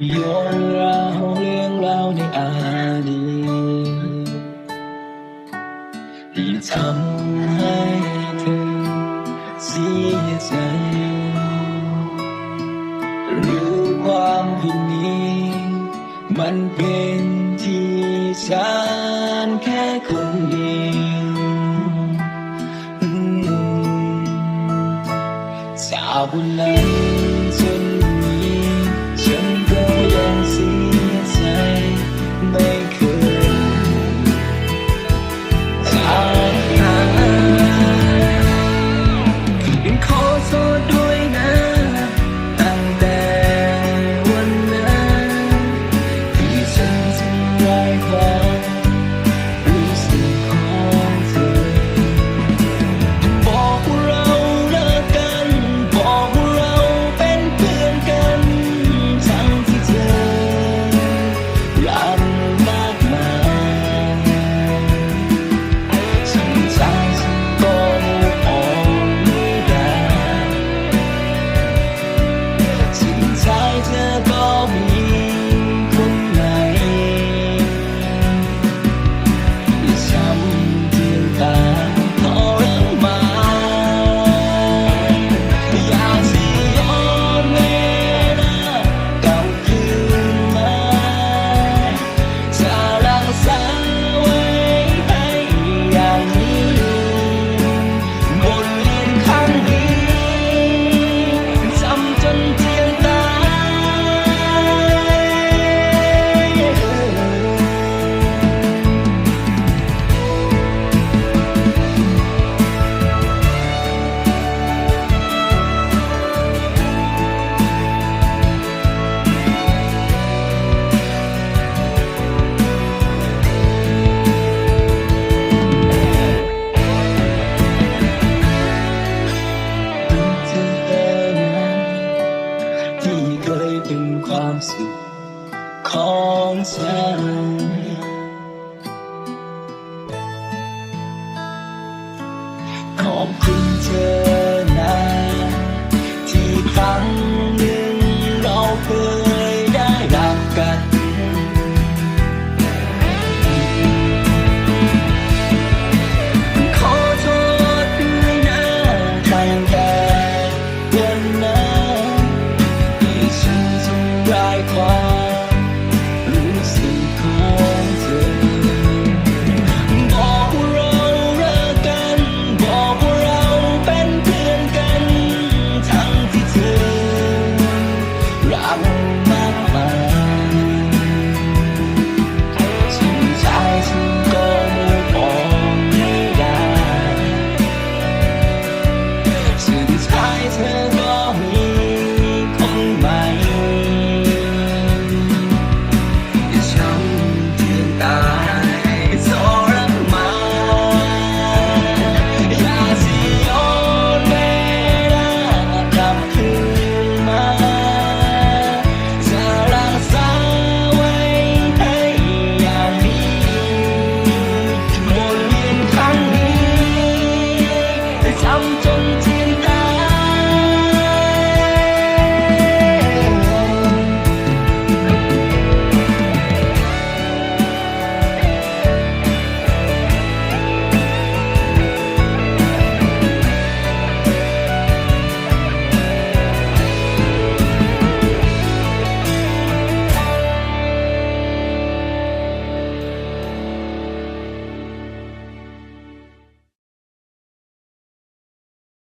มีเรองราวเรื่องราวในอดีตที่ทำให้เธอเสียใจ หรือความผิดนี้ มันเป็นที่ฉันแค่คนเดียวจากวันนั้น time ขอบคุณเธอ